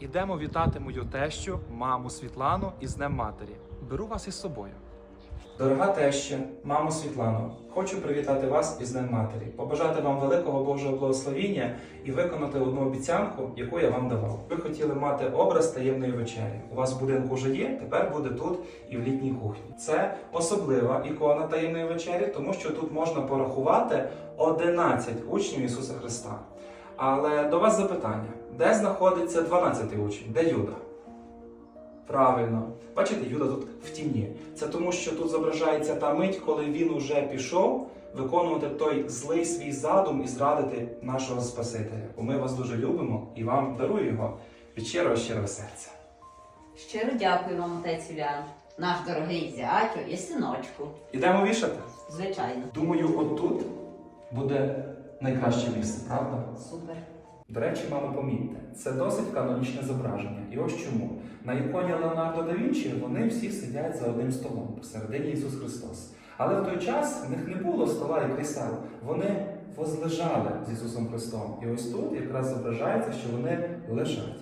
Ідемо вітати мою тещу, маму Світлану із Днем Матері. Беру вас із собою. Дорога теща, мамо Світлано, хочу привітати вас із Днем Матері, побажати вам великого Божого благословіння і виконати одну обіцянку, яку я вам давав. Ви хотіли мати образ таємної вечері. У вас будинку вже є, тепер буде тут і в літній кухні. Це особлива ікона таємної вечері, тому що тут можна порахувати 11 учнів Ісуса Христа. Але до вас запитання: де знаходиться 12 учень? Де Юда? Правильно, бачите, Юда тут в тіні. Це тому, що тут зображається та мить, коли він уже пішов виконувати той злий свій задум і зрадити нашого Спасителя. Бо ми вас дуже любимо і вам дарую його від щирого щирого серця. Щиро дякую вам, отець Юліан, наш дорогий зятю і синочку. Ідемо вішати. Звичайно. Думаю, отут буде найкраще місце, правда? Супер. До речі, мамо, помітьте, це досить канонічне зображення. І ось чому. На іконі Леонардо да Вінчі вони всі сидять за одним столом, посередині Ісус Христос. Але в той час в них не було стола і крісел. Вони возлежали з Ісусом Христом. І ось тут якраз зображається, що вони лежать.